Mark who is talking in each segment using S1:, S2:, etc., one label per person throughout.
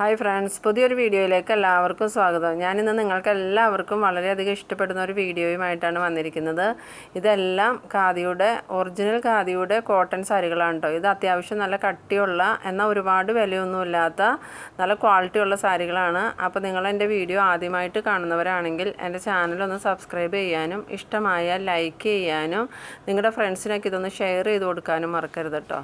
S1: Hi friends പുതിയൊരു വീഡിയോയിലേക്ക് എല്ലാവർക്കും സ്വാഗതം. ഞാനിന്ന് നിങ്ങൾക്ക് എല്ലാവർക്കും വളരെയധികം ഇഷ്ടപ്പെടുന്ന ഒരു വീഡിയോയുമായിട്ടാണ് വന്നിരിക്കുന്നത്. ഇതെല്ലാം ഖാദിയുടെ ഒറിജിനൽ ഖാദിയുടെ കോട്ടൺ സാരികളാണ് കേട്ടോ ഇത് അത്യാവശ്യം നല്ല കട്ടിയുള്ള എന്നാൽ ഒരുപാട് വിലയൊന്നുമില്ലാത്ത നല്ല ക്വാളിറ്റിയുള്ള സാരികളാണ്. അപ്പോൾ നിങ്ങൾ എന്റെ വീഡിയോ ആദ്യമായിട്ട് കാണുന്നവരാണെങ്കിൽ എന്റെ ചാനലൊന്ന് സബ്സ്ക്രൈബ് ചെയ്യാനും ഇഷ്ടമായാൽ ലൈക്ക് ചെയ്യാനും നിങ്ങളുടെ ഫ്രണ്ട്സിനൊക്കെ ഇതൊന്ന് ഷെയർ ചെയ്ത് കൊടുക്കാനും മറക്കരുത് കേട്ടോ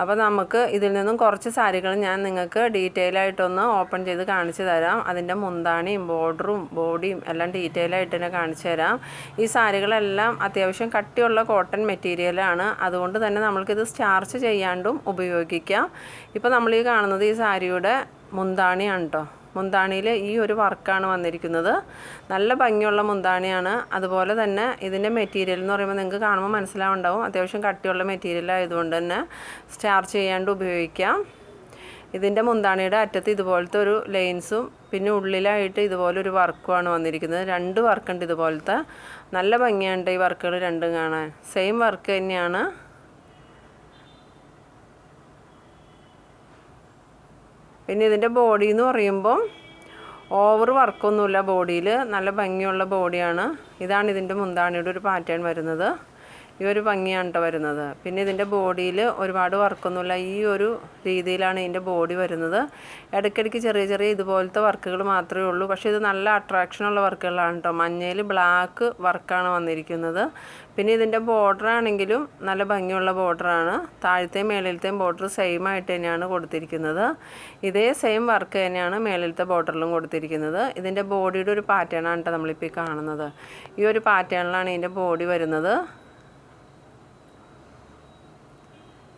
S1: അപ്പോൾ നമുക്ക് ഇതിൽ നിന്നും കുറച്ച് സാരികൾ ഞാൻ നിങ്ങൾക്ക് ഡീറ്റെയിൽ ആയിട്ടൊന്ന് ഓപ്പൺ ചെയ്ത് കാണിച്ചു തരാം. അതിന്റെ മുന്താണിയും ബോർഡറും ബോഡിയും എല്ലാം ഡീറ്റെയിൽ ആയിട്ട് തന്നെ കാണിച്ചു തരാം. ഈ സാരികളെല്ലാം അത്യാവശ്യം കട്ടിയുള്ള കോട്ടൺ മെറ്റീരിയലാണ് അതുകൊണ്ട് തന്നെ നമ്മൾക്കിത് സ്റ്റാർച്ച് ചെയ്യാണ്ടും ഉപയോഗിക്കാം. ഇപ്പോൾ നമ്മൾ ഈ കാണുന്നത് ഈ സാരിയുടെ മുന്താണിയാണ് കേട്ടോ മുന്താണിയിൽ ഈ ഒരു വർക്കാണ് വന്നിരിക്കുന്നത്. നല്ല ഭംഗിയുള്ള മുന്താണിയാണ്. അതുപോലെ തന്നെ ഇതിന്റെ മെറ്റീരിയൽ എന്ന് പറയുമ്പോൾ നിങ്ങൾക്ക് കാണുമ്പോൾ മനസ്സിലാവുണ്ടാവും. അത്യാവശ്യം കട്ടിയുള്ള മെറ്റീരിയൽ ആയതുകൊണ്ട് തന്നെ സ്റ്റാർച്ച് ചെയ്യാണ്ട് ഉപയോഗിക്കാം. ഇതിന്റെ മുന്താണിയുടെ അറ്റത്ത് ഇതുപോലത്തെ ഒരു ലൈൻസും പിന്നെ ഉള്ളിലായിട്ട് ഇതുപോലെ ഒരു വർക്കുമാണ് വന്നിരിക്കുന്നത്. രണ്ട് വർക്കുണ്ട് ഇതുപോലത്തെ. നല്ല ഭംഗിയുണ്ട് ഈ വർക്കുകൾ രണ്ടും കാണാൻ. സെയിം വർക്ക് തന്നെയാണ്. പിന്നെ ഇതിന്റെ ബോഡി എന്ന് പറയുമ്പം ഓവർ വർക്കൊന്നുമില്ല ബോഡിയിൽ നല്ല ഭംഗിയുള്ള ബോഡിയാണ് ഇതാണ് ഇതിന്റെ മുന്താണിയുടെ ഒരു പാറ്റേൺ വരുന്നത്. ഈ ഒരു ഭംഗിയാണ് കേട്ടോ വരുന്നത്. പിന്നെ ഇതിന്റെ ബോഡിയിൽ ഒരുപാട് വർക്കൊന്നുമില്ല. ഈ ഒരു രീതിയിലാണ് ഇതിന്റെ ബോഡി വരുന്നത്. ഇടയ്ക്കിടയ്ക്ക് ചെറിയ ചെറിയ ഇതുപോലത്തെ വർക്കുകൾ മാത്രമേ ഉള്ളൂ. പക്ഷേ ഇത് നല്ല അട്രാക്ഷനുള്ള വർക്കുകളാണ് കേട്ടോ മഞ്ഞയിൽ ബ്ലാക്ക് വർക്കാണ് വന്നിരിക്കുന്നത്. പിന്നെ ഇതിന്റെ ബോർഡർ ആണെങ്കിലും നല്ല ഭംഗിയുള്ള ബോർഡറാണ് താഴത്തെയും മേളിലത്തെയും ബോർഡർ സെയിം ആയിട്ട് തന്നെയാണ് കൊടുത്തിരിക്കുന്നത്. ഇതേ സെയിം വർക്ക് തന്നെയാണ് മേളിലത്തെ ബോർഡറിലും കൊടുത്തിരിക്കുന്നത്. ഇതിന്റെ ബോഡിയുടെ ഒരു പാറ്റേൺ ആണ് കേട്ടോ നമ്മളിപ്പോൾ കാണുന്നത്. ഈ ഒരു പാറ്റേണിലാണ് ഇതിന്റെ ബോഡി വരുന്നത്.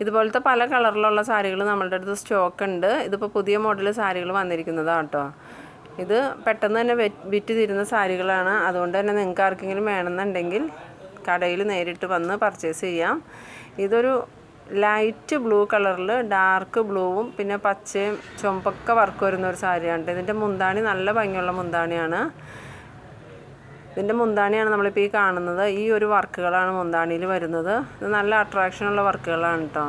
S1: ഇതുപോലത്തെ പല കളറിലുള്ള സാരികൾ നമ്മളുടെ അടുത്ത് സ്റ്റോക്ക് ഉണ്ട് ഇതിപ്പോൾ പുതിയ മോഡൽ സാരികൾ വന്നിരിക്കുന്നതാണ് കേട്ടോ. ഇത് പെട്ടെന്ന് തന്നെ വിറ്റ് തീരുന്ന സാരികളാണ്. അതുകൊണ്ട് തന്നെ നിങ്ങൾക്ക് ആർക്കെങ്കിലും വേണമെന്നുണ്ടെങ്കിൽ കടയിൽ നേരിട്ട് വന്ന് പർച്ചേസ് ചെയ്യാം. ഇതൊരു ലൈറ്റ് ബ്ലൂ കളറിൽ ഡാർക്ക് ബ്ലൂവും പിന്നെ പച്ചയും ചുമപ്പൊക്കെ വർക്ക് വരുന്ന ഒരു സാരിയാണ് ഇതിന്റെ മുന്താണി നല്ല ഭംഗിയുള്ള മുന്താണിയാണ്. ഇതിന്റെ മുന്താണിയാണ് നമ്മളിപ്പോൾ ഈ കാണുന്നത്. ഈ ഒരു വർക്കുകളാണ് മുന്താണിയിൽ വരുന്നത്. ഇത് നല്ല അട്രാക്ഷനുള്ള വർക്കുകളാണ് കേട്ടോ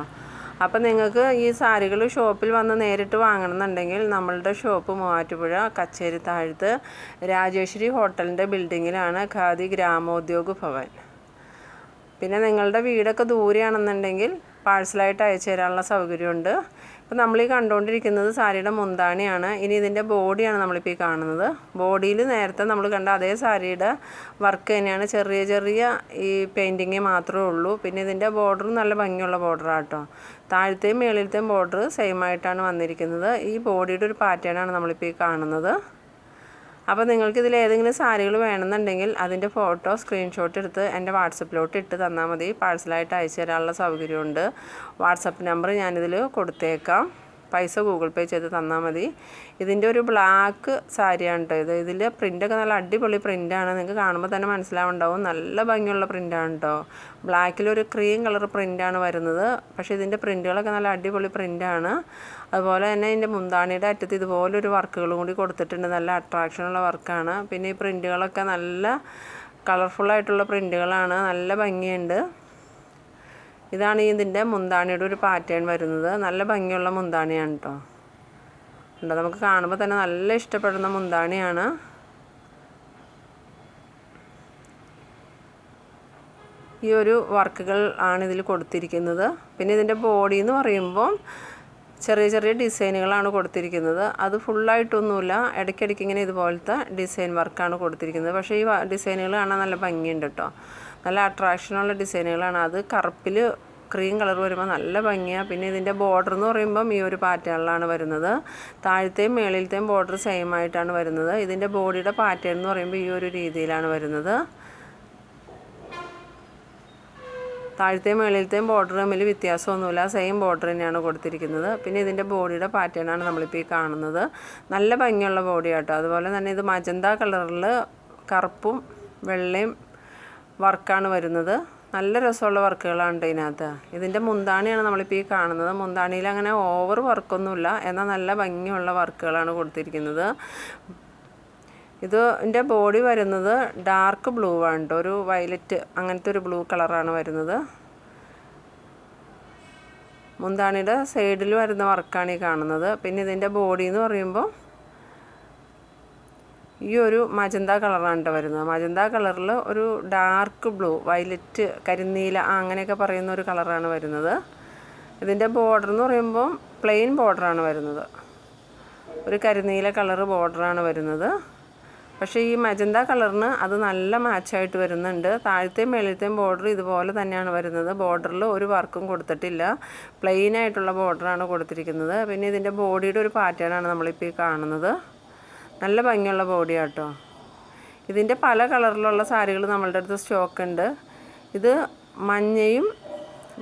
S1: അപ്പോൾ നിങ്ങൾക്ക് ഈ സാരികൾ ഷോപ്പിൽ വന്ന് നേരിട്ട് വാങ്ങണമെന്നുണ്ടെങ്കിൽ നമ്മളുടെ ഷോപ്പ് മൂവാറ്റുപുഴ കച്ചേരി താഴത്ത് രാജേശ്വരി ഹോട്ടലിന്റെ ബിൽഡിങ്ങിലാണ് ഖാദി ഗ്രാമോദ്യോഗ ഭവൻ. പിന്നെ നിങ്ങളുടെ വീടൊക്കെ ദൂരെയാണെന്നുണ്ടെങ്കിൽ പാഴ്സലായിട്ട് അയച്ചു തരാനുള്ള സൗകര്യമുണ്ട്. അപ്പോൾ നമ്മൾ ഈ കണ്ടുകൊണ്ടിരിക്കുന്നത് സാരിയുടെ മുന്താണിയാണ്. ഇനി ഇതിന്റെ ബോഡിയാണ് നമ്മളിപ്പോൾ ഈ കാണുന്നത്. ബോഡിയിൽ നേരത്തെ നമ്മൾ കണ്ട അതേ സാരിയുടെ വർക്ക് തന്നെയാണ്. ചെറിയ ചെറിയ ഈ പെയിന്റിങ് മാത്രമേ ഉള്ളൂ. പിന്നെ ഇതിന്റെ ബോർഡർ നല്ല ഭംഗിയുള്ള ബോർഡറാണ് കേട്ടോ താഴത്തെയും മേളിലത്തെയും ബോർഡർ സെയിം ആയിട്ടാണ് വന്നിരിക്കുന്നത്. ഈ ബോഡിയുടെ ഒരു പാറ്റേണാണ് നമ്മളിപ്പോൾ ഈ കാണുന്നത്. അപ്പോൾ നിങ്ങൾക്ക് ഇതിൽ ഏതെങ്കിലും സാരികൾ വേണമെന്നുണ്ടെങ്കിൽ അതിന്റെ ഫോട്ടോ സ്ക്രീൻഷോട്ട് എടുത്ത് എന്റെ വാട്സപ്പിലോട്ട് ഇട്ട് തന്നാൽ മതി. പാഴ്സലായിട്ട് അയച്ചു തരാനുള്ള സൗകര്യമുണ്ട്. വാട്സപ്പ് നമ്പർ ഞാനിതിൽ കൊടുത്തേക്കാം. പൈസ ഗൂഗിൾ പേ ചെയ്ത് തന്നാൽ മതി. ഇതിന്റെ ഒരു ബ്ലാക്ക് സാരിയാണ് കേട്ടോ ഇത്. ഇതിൽ പ്രിന്റൊക്കെ നല്ല അടിപൊളി പ്രിന്റാണ്. നിങ്ങൾക്ക് കാണുമ്പോൾ തന്നെ മനസ്സിലാവുണ്ടാവും. നല്ല ഭംഗിയുള്ള പ്രിന്റാണ് കേട്ടോ ബ്ലാക്കിലൊരു ക്രീം കളർ പ്രിന്റാണ് വരുന്നത്. പക്ഷേ ഇതിന്റെ പ്രിന്റുകളൊക്കെ നല്ല അടിപൊളി പ്രിന്റാണ്. അതുപോലെ തന്നെ ഇതിന്റെ മുന്താണിയുടെ അറ്റത്ത് ഇതുപോലൊരു വർക്കുകളും കൂടി കൊടുത്തിട്ടുണ്ട്. നല്ല അട്രാക്ഷനുള്ള വർക്കാണ്. പിന്നെ ഈ പ്രിന്റുകളൊക്കെ നല്ല കളർഫുള്ളായിട്ടുള്ള പ്രിന്റുകളാണ്. നല്ല ഭംഗിയുണ്ട്. ഇതാണ് ഇതിന്റെ മുന്താണിയുടെ ഒരു പാറ്റേൺ വരുന്നത്. നല്ല ഭംഗിയുള്ള മുന്താണിയാണ് കേട്ടോ ഉണ്ട് നമുക്ക് കാണുമ്പോൾ തന്നെ നല്ല ഇഷ്ടപ്പെടുന്ന മുന്താണിയാണ്. ഈ ഒരു വർക്കുകൾ ആണ് ഇതിൽ കൊടുത്തിരിക്കുന്നത്. പിന്നെ ഇതിന്റെ ബോഡി എന്ന് പറയുമ്പോൾ ചെറിയ ചെറിയ ഡിസൈനുകളാണ് കൊടുത്തിരിക്കുന്നത്. അത് ഫുള്ളായിട്ടൊന്നുമില്ല ഇടയ്ക്കിടയ്ക്ക് ഇങ്ങനെ ഇതുപോലത്തെ ഡിസൈൻ വർക്കാണ് കൊടുത്തിരിക്കുന്നത്. പക്ഷേ ഈ ഡിസൈനുകൾ കാണാൻ നല്ല ഭംഗിയുണ്ട് കേട്ടോ നല്ല അട്രാക്ഷനുള്ള ഡിസൈനുകളാണ് അത് കറുപ്പിൽ ക്രീം കളർ വരുമ്പോൾ നല്ല ഭംഗിയാണ് പിന്നെ ഇതിന്റെ ബോർഡർ എന്ന് പറയുമ്പം ഈ ഒരു പാറ്റേണിലാണ് വരുന്നത്. താഴത്തെയും മേളിലത്തെയും ബോർഡർ സെയിം ആയിട്ടാണ് വരുന്നത്. ഇതിന്റെ ബോഡിയുടെ പാറ്റേൺ എന്ന് പറയുമ്പോൾ ഈ ഒരു രീതിയിലാണ് വരുന്നത്. താഴത്തെയും മേളിലത്തെയും ബോർഡർ തമ്മിൽ വ്യത്യാസമൊന്നുമില്ല. സെയിം ബോർഡർ തന്നെയാണ് കൊടുത്തിരിക്കുന്നത്. പിന്നെ ഇതിന്റെ ബോഡിയുടെ പാറ്റേണാണ് നമ്മളിപ്പോൾ ഈ കാണുന്നത്. നല്ല ഭംഗിയുള്ള ബോഡിയാട്ടോ അതുപോലെ തന്നെ ഇത് മജന്ത കളറിൽ കറുപ്പും വെള്ളയും വർക്കാണ് വരുന്നത്. നല്ല രസമുള്ള വർക്കുകളാണ് ഇതിനകത്ത്. ഇതിന്റെ മുന്താണിയാണ് നമ്മളിപ്പോൾ ഈ കാണുന്നത്. മുന്താണിയിൽ അങ്ങനെ ഓവർ വർക്കൊന്നുമില്ല. എന്നാൽ നല്ല ഭംഗിയുള്ള വർക്കുകളാണ് കൊടുത്തിരിക്കുന്നത്. ഇത് ഇതിന്റെ ബോഡി വരുന്നത് ഡാർക്ക് ബ്ലൂ ആണ് ഒരു വയലറ്റ് അങ്ങനത്തെ ഒരു ബ്ലൂ കളറാണ് വരുന്നത്. മുന്താണിയുടെ സൈഡിൽ വരുന്ന വർക്കാണ് ഈ കാണുന്നത്. പിന്നെ ഇതിന്റെ ബോഡി എന്ന് പറയുമ്പോൾ ഈ ഒരു മജന്ത കളറാണ് കേട്ടോ വരുന്നത്. മജന്ത കളറിൽ ഒരു ഡാർക്ക് ബ്ലൂ വയലറ്റ് കരിനീല അങ്ങനെയൊക്കെ പറയുന്ന ഒരു കളറാണ് വരുന്നത്. ഇതിന്റെ ബോർഡർ എന്ന് പറയുമ്പോൾ പ്ലെയിൻ ബോർഡറാണ് വരുന്നത്. ഒരു കരിനീല കളറ് ബോർഡറാണ് വരുന്നത്. പക്ഷേ ഈ മജന്ത കളറിന് അത് നല്ല മാച്ചായിട്ട് വരുന്നുണ്ട്. താഴത്തെയും മേളത്തെയും ബോർഡർ ഇതുപോലെ തന്നെയാണ് വരുന്നത്. ബോർഡറിൽ ഒരു വർക്കും കൊടുത്തിട്ടില്ല. പ്ലെയിൻ ആയിട്ടുള്ള ബോർഡറാണ് കൊടുത്തിരിക്കുന്നത്. പിന്നെ ഇതിന്റെ ബോഡിയുടെ ഒരു പാറ്റേണാണ് നമ്മളിപ്പോൾ ഈ കാണുന്നത്. നല്ല ഭംഗിയുള്ള ബോഡിയാണ് കേട്ടോ ഇതിന്റെ പല കളറിലുള്ള സാരികൾ നമ്മളുടെ അടുത്ത് സ്റ്റോക്ക് ഉണ്ട്. ഇത് മഞ്ഞയും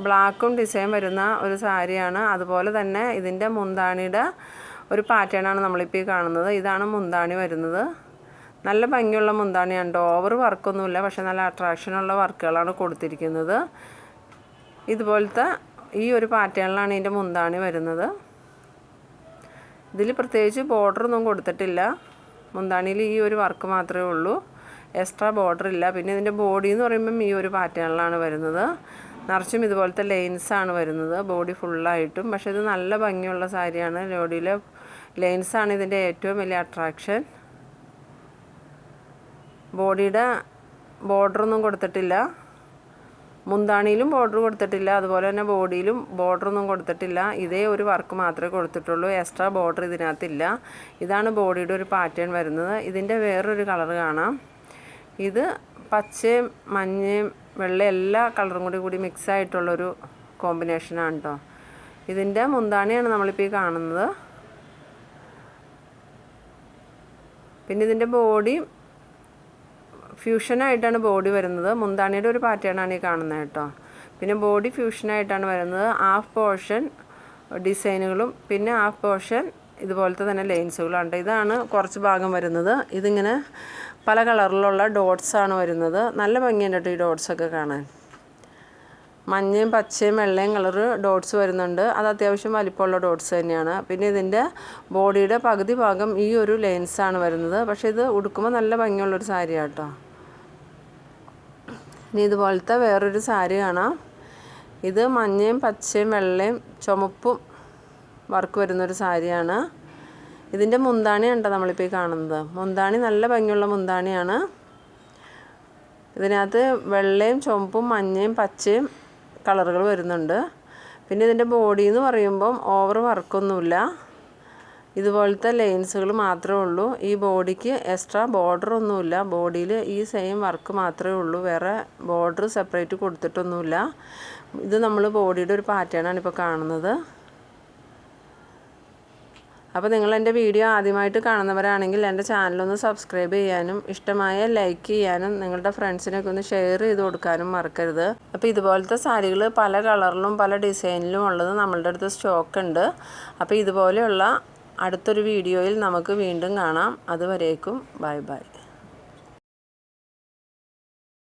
S1: ബ്ലാക്കും ഡിസൈൻ വരുന്ന ഒരു സാരിയാണ്. അതുപോലെ തന്നെ ഇതിന്റെ മുന്താണിയുടെ ഒരു പാറ്റേണാണ് നമ്മളിപ്പോൾ ഈ കാണുന്നത്. ഇതാണ് മുന്താണി വരുന്നത്. നല്ല ഭംഗിയുള്ള മുന്താണിയാണ് ഓവർ വർക്കൊന്നുമില്ല പക്ഷേ നല്ല അട്രാക്ഷനുള്ള വർക്കുകളാണ് കൊടുത്തിരിക്കുന്നത്. ഇതുപോലത്തെ ഈ ഒരു പാറ്റേണിലാണ് ഇതിന്റെ മുന്താണി വരുന്നത്. ഇതിൽ പ്രത്യേകിച്ച് ബോർഡർ ഒന്നും കൊടുത്തിട്ടില്ല. മുന്താണിയിൽ ഈ ഒരു വർക്ക് മാത്രമേ ഉള്ളൂ. എക്സ്ട്രാ ബോർഡർ ഇല്ല പിന്നെ ഇതിന്റെ ബോഡി എന്ന് പറയുമ്പം ഈ ഒരു പാറ്റേണിലാണ് വരുന്നത്. നിറച്ചും ഇതുപോലത്തെ ലൈൻസ് ആണ് വരുന്നത്. ബോഡി ഫുള്ളായിട്ടും. പക്ഷേ ഇത് നല്ല ഭംഗിയുള്ള സാരിയാണ്. ബോഡിയിലെ ലൈൻസ് ആണ് ഇതിന്റെ ഏറ്റവും വലിയ അട്രാക്ഷൻ. ബോഡിയുടെ ബോർഡറൊന്നും കൊടുത്തിട്ടില്ല. മുന്താണിയിലും ബോർഡർ കൊടുത്തിട്ടില്ല. അതുപോലെ തന്നെ ബോഡിയിലും ബോർഡറൊന്നും കൊടുത്തിട്ടില്ല. ഇതേ ഒരു വർക്ക് മാത്രമേ കൊടുത്തിട്ടുള്ളൂ. എക്സ്ട്രാ ബോർഡർ ഇതിനകത്തില്ല. ഇതാണ് ബോഡിയുടെ ഒരു പാറ്റേൺ വരുന്നത്. ഇതിന്റെ വേറൊരു കളർ കാണാം. ഇത് പച്ചയും മഞ്ഞയും വെള്ള എല്ലാ കളറും കൂടി കൂടി മിക്സ് ആയിട്ടുള്ളൊരു കോമ്പിനേഷനാണ് കേട്ടോ ഇതിന്റെ മുന്താണിയാണ് നമ്മളിപ്പോൾ ഈ കാണുന്നത്. പിന്നെ ഇതിന്റെ ബോഡി ഫ്യൂഷനായിട്ടാണ് ബോഡി വരുന്നത്. മുന്താണിയുടെ ഒരു പാറ്റേണാണ് ഈ കാണുന്നത് കേട്ടോ. പിന്നെ ബോഡി ഫ്യൂഷനായിട്ടാണ് വരുന്നത്. ഹാഫ് പോർഷൻ ഡിസൈനുകളും പിന്നെ ഹാഫ് പോർഷൻ ഇതുപോലത്തെ തന്നെ ലൈൻസുകളുണ്ട്. ഇതാണ് കുറച്ച് ഭാഗം വരുന്നത്. ഇതിങ്ങനെ പല കളറിലുള്ള ഡോട്ട്സാണ് വരുന്നത്. നല്ല ഭംഗിയുണ്ട് കേട്ടോ ഈ ഡോട്ട്സൊക്കെ കാണാൻ. മഞ്ഞയും പച്ചയും വെള്ളയും കളറ് ഡോട്ട്സ് വരുന്നുണ്ട്. അത് അത്യാവശ്യം വലിപ്പമുള്ള ഡോട്ട്സ് തന്നെയാണ്. പിന്നെ ഇതിന്റെ ബോഡിയുടെ പകുതി ഭാഗം ഈ ഒരു ലെൻസാണ് വരുന്നത്. പക്ഷേ ഇത് ഉടുക്കുമ്പോൾ നല്ല ഭംഗിയുള്ളൊരു സാരിയാണ് കേട്ടോ. ഇനി ഇതുപോലത്തെ വേറൊരു സാരി കാണാം. ഇത് മഞ്ഞയും പച്ചയും വെള്ളയും ചുമപ്പും വർക്ക് വരുന്നൊരു സാരിയാണ്. ഇതിന്റെ മുന്താണി ഉണ്ടോ നമ്മളിപ്പോൾ ഈ കാണുന്നത്? മുന്താണി നല്ല ഭംഗിയുള്ള മുന്താണിയാണ്. ഇതിനകത്ത് വെള്ളയും ചുമപ്പും മഞ്ഞയും പച്ചയും കളറുകൾ വരുന്നുണ്ട്. പിന്നെ ഇതിന്റെ ബോഡി എന്ന് പറയുമ്പം ഓവർ വർക്കൊന്നുമില്ല. ഇതുപോലത്തെ ലൈൻസുകൾ മാത്രമേ ഉള്ളൂ. ഈ ബോഡിക്ക് എക്സ്ട്രാ ബോർഡർ ഒന്നുമില്ല. ബോഡിയിൽ ഈ സെയിം വർക്ക് മാത്രമേ ഉള്ളൂ. വേറെ ബോർഡർ സെപ്പറേറ്റ് കൊടുത്തിട്ടൊന്നുമില്ല. ഇത് നമ്മൾ ബോഡിയുടെ ഒരു പാറ്റേണാണ് ഇപ്പോൾ കാണുന്നത്. അപ്പോൾ നിങ്ങൾ എന്റെ വീഡിയോ ആദ്യമായിട്ട് കാണുന്നവരാണെങ്കിൽ എന്റെ ചാനലൊന്ന് സബ്സ്ക്രൈബ് ചെയ്യാനും ഇഷ്ടമായ ലൈക്ക് ചെയ്യാനും നിങ്ങളുടെ ഫ്രണ്ട്സിനൊക്കെ ഒന്ന് ഷെയർ ചെയ്ത് കൊടുക്കാനും മറക്കരുത്. അപ്പോൾ ഇതുപോലത്തെ സാരികൾ പല കളറിലും പല ഡിസൈനിലും ഉള്ളത് നമ്മളുടെ അടുത്ത് സ്റ്റോക്ക് ഉണ്ട്. അപ്പോൾ ഇതുപോലെയുള്ള അടുത്തൊരു വീഡിയോയിൽ നമുക്ക് വീണ്ടും കാണാം. അതുവരേക്കും ബൈ ബൈ.